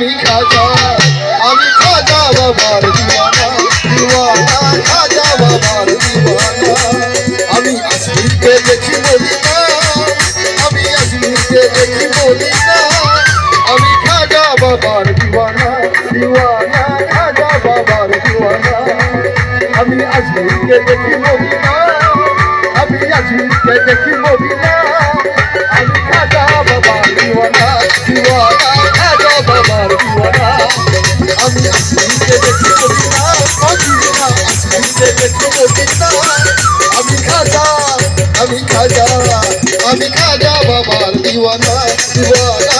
আমি খাজা আমি খাজা বাবার দিওয়ানা দিওয়ানা, খাজা বাবার দিওয়ানা। আমি আসমিরকে দেখি মদিনা, আমি আসমিরকে দেখি মদিনা। আমি খাজা বাবার দিওয়ানা দিওয়ানা, খাজা বাবার দিওয়ানা। আমি আসমিরকে দেখি মদিনা, আমি আসমিরকে দেখি আমি আজা বাবার দিওয়ানা দিওয়ানা